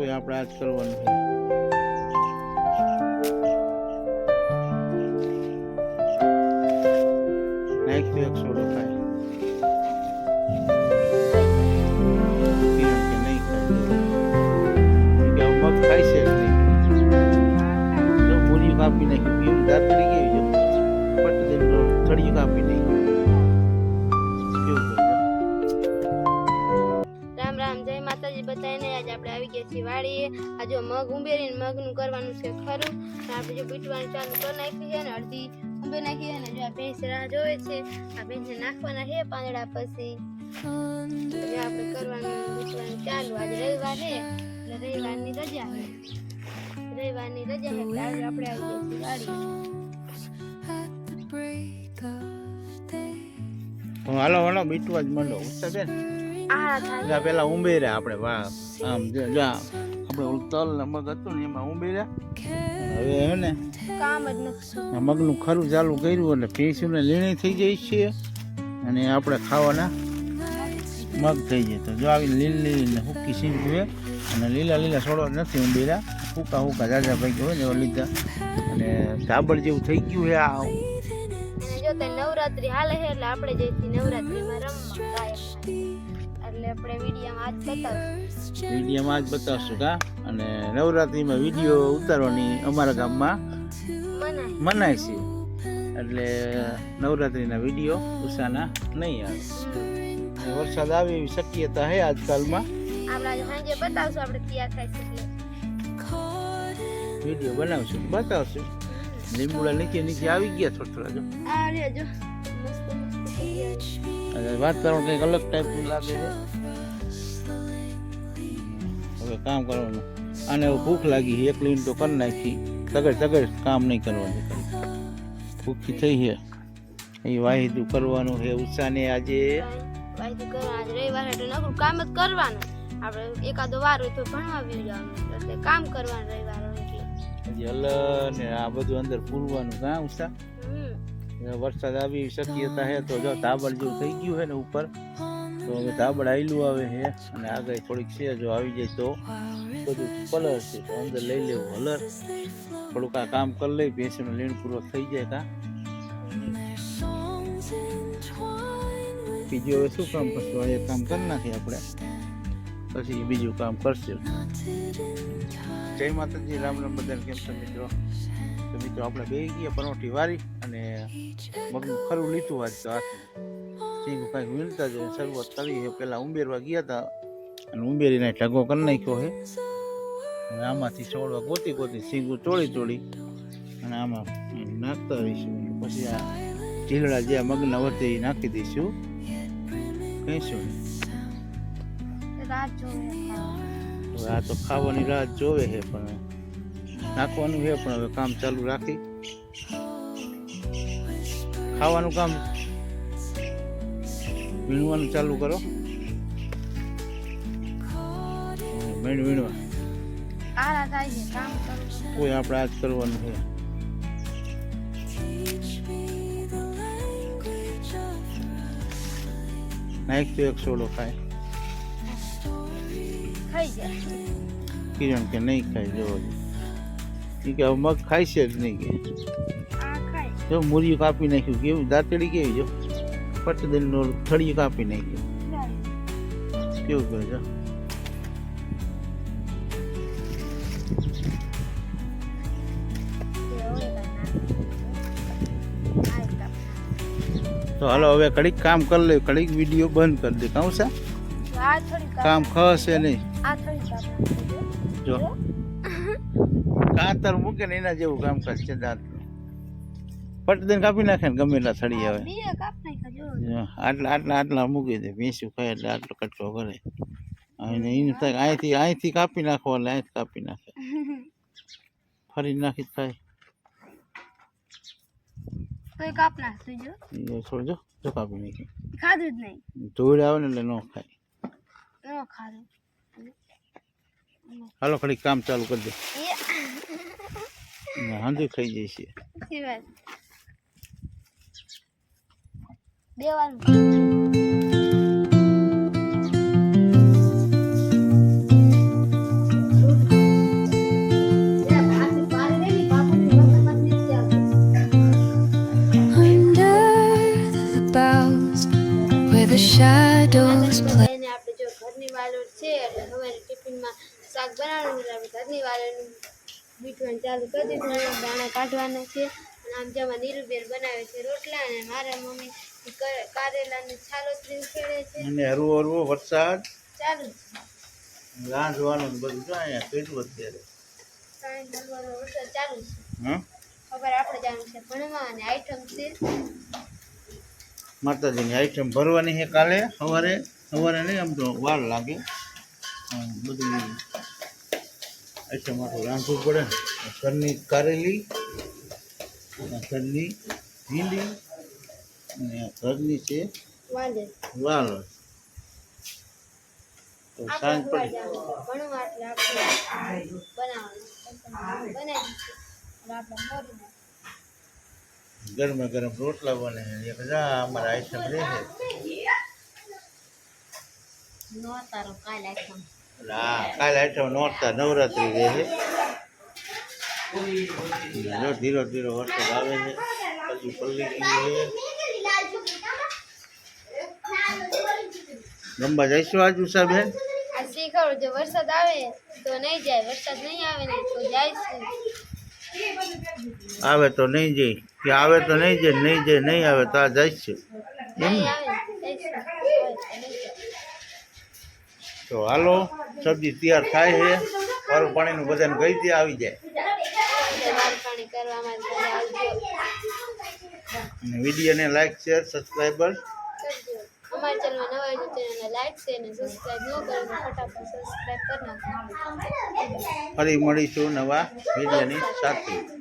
કોઈ આપણે આજ કરવાનું છે. નાખ્યું એક સોડો ખાય આપણે વાળીએ. વાડીએ આ જો મગ ઉમેરીને મગનું કરવાનું છે ખરું. આપણે જો પીટવાનું ચાલુ કરી નાખી છે ને અડધી ઉમેરી નાખી છે ને જો આ ભેંસ રાહ જોવે છે આ ભેંસને નાખવાના છે પાંદડા પછી. આપણે કરવાનું પીટવાનું ચાલુ. આજે રવિવાર છે એટલે રવિવારની રજા છે. રવિવારની રજા છે એટલે આજે આપણે આવી ગયા છીએ વાડીએ. હાલો હાલો બીટવા જ મંડો. ઉત્સા બેન. આ પેલા ઉંબેર્યા આપણે વાહ આમ જો જો. આપણે ઓલું તલ ને મગ હતું ને એમાં ઉંબેર્યા. હવે હે ને કામ જ નથી મગનું ખરું ચાલુ કર્યું એટલે ભેંસુને લીણી થઈ જાય છે. અને આપણે ખાવાના મગ થઈ જાય. તો જો આવી લીલી ને હુકી સીંગ જોઈએ અને લીલા લીલા છોડો નથી ઉંબેર્યા. હુકા હુકા જાજા ભાઈ હોય ને લીધા. અને ધાબળ જેવું થઈ ગયું છે આ. નવરાત્રી હાલે છે એટલે આપણે જઈશું નવરાત્રીમાં રમવા એટલે આપણે વિડીયોમાં આજ બતાવશું. વિડીયોમાં જ બતાવશું કા? અને નવરાત્રિમાં વીડિયો ઉતારવાની અમારા ગામમાં મનાય. છે. એટલે નવરાત્રિના વીડિયો ઉષાના નહીં આવે. વરસાદ આવે એવી શક્યતા છે આજકાલમાં. આપણે સાંજે બતાવશું આપણે તૈયાર થાય છે વીડિયો બનાવશું બતાવશું. લીંબુડા નીચે નીચે આવી ગયા થોડા થોડા જો. આ જો. મસ્ત મસ્ત. અને વાતાવરણ કંઈક અલગ ટાઈપનું લાગે છે. હવે કામ કરવાનું. આને ભૂખ લાગી છે એકલી તો કરી નાખી. તગડ તગડ કામ નહીં કરવાનું. ભૂખી થઈ છે. એ વાહિદું કરવાનું છે ઉષાને આજે. આજે રવિવાર એટલે નકરું કામ જ કરવાનું. આપણે એકાદો વાર હોય તો ભણવા બી જવાનું એટલે કામ કરવાનું રવિવાર. એટલે ને આ બધું અંદર પૂરવાનું. કાં હવે વરસાદ આવી શક્યતા હે તો જો ધાબળ જેવું થઈ ગયું છે ને ઉપર તો હવે ધાબળ આવેલું આવે છે અને આગળ થોડીક છે જો આવી જાય તો બધું કલર છે તો અંદર લઈ લેવું હલર થોડુંક આ કામ કરી લઈ ભેંસનું લીણ પૂરો થઈ જાય કા. બીજું હવે શું કામ કરશું? એ કામ કરી નાખીએ આપણે. પછી બીજું કામ કરશું. જય માતાજી રામ રામ બધાને કેમ છો મિત્રો? તો મિત્રો આપણે બે ગયા પરોઠી વારી અને મગનું ખરું લીધું આજ તો સિંગ કાંઈક વીણતા જ શરૂઆત કરી છે. પહેલાં ઉંબેરવા ગયા હતા અને ઉંબેરીને ઢગો કરી નાખ્યો છે. અને આમાંથી છોડવા ગોતી ગોતી સિંગું તોડી તોડી અને આમાં નાખતા રહીશું. પછી આ ઢીલડા જે મગના વર્તે એ નાખી દઈશું. કહીશું. રાત હવે આ તો ખાવાની રાહ જોવે છે પણ નાખવાનું છે પણ હવે કામ ચાલુ રાખી. ખાવાનું કામ વીણવાનું ચાલુ કરો. વીણ વીણવા. કોઈ આપણે આજ કરવાનું છે. નાખતો એક સોડો ખાય. કિરણ કે નહીં ખાય જો એ કે હવે મગ ખાય છે જ નહીં કે. આ ખાય. જો મૂરિયું કાપી નાખ્યું કેવું? દાંતડી કેવી જો? પટદનનું થળિયું કાપી નાખ્યું. કેવું કરે જો તો હાલો હવે ઘડીક કામ કરી લે ઘડીક વીડિયો બંધ કરી દે કહું છે? કામ ખસે નહીં. જો. કાતર મૂકે ને એના જેવું કામ કરશે દાંત પટદન કાપી નાખે ને ગમે એટલા થળી આવે જો, આટલા આટલા આટલા મૂકી દે ભેંસું ખાય એટલે આટલો કટકો કરે અને એને થાય અહીંથી અહીંથી કાપી નાખો એટલે અહીંથી કાપી નાખે ફરી નાખી જ ખાય તોય કાપ નાખતું જો એ છોડજો જો કાપી નાખી ખાધું જ નહીં ધૂળ આવે ને એટલે ન ખાય ન ખાધું હાલો ઘડીક કામ ચાલુ કરી દે એ હાંધું ખાઈ જાય છે દેવાનું the shadows play. આપણે જો ઘરની વાલોર છે એટલે સવારે ટિફિનમાં શાક બનાવવાનું એટલે ઘરની વાલોરનું મીઠવાનું ચાલુ કરી દીધું છે દાણા કાઢવાના છે. અને આમ જેમાં નીરુબેન બનાવે છે રોટલા અને મારા મમ્મી કારેલાની છાલોતરી ખેડે છે. અને હરવો હરવો વરસાદ. ચાલુ રાંધવાનું ને બધું જો અહીંયા કેટલું અત્યારે. વરસાદ ચાલુ છે. હા ખબર આપણે જાણું છે ભણવા અને આઈટમ છે. માતાજીની આઈટમ ભરવાની છે કાલે સવારે. સવારે નહીં આમ તો વાર લાગે. બધું આટલું રાંધવું પડે. ઘરની કારેલી અને ઘરની ભીંડી અને ઘરની છે વાલ. તો સાંજ પડે. ગરમા ગરમ રોટલા બને. એ બધા અમારા આઈટમ રહે છે. નો તારો કાલ આઈટમ. એટલે આ કાલે આઈટમ નોરતા નવરાત્રી રહે છે જો ધીરો ધીરો વરસાદ આવે છે પછી પલ્લી ગયું છે રમવા જઈશું આજ ઉષાબેન આ શીખવાડું જો વરસાદ આવે તો નહીં જાય વરસાદ નહીં આવે ને તો જાય છે આવે તો નહીં જઈ કે આવે તો નહીં જાય નહીં જાય નહીં આવે તો આ જાય છે. નહીં આવે ને જાય છે. આવે તો હાલો સબ્જી તૈયાર થાય છે. વારું પાણીનું વજન કઈ ત્યાં આવી જાય. વિડીયોને લાઈક શેર સબસ્ક્રાઈબર કરજો ચેનલમાં નવા હોય ચેનલને લાઈક છે અને સબસ્ક્રાઈબ ન કરો તો ફટાફટ સબસ્ક્રાઈબ કરી નાખો. ફરી મળીશું નવા વિડીયોની સાથે.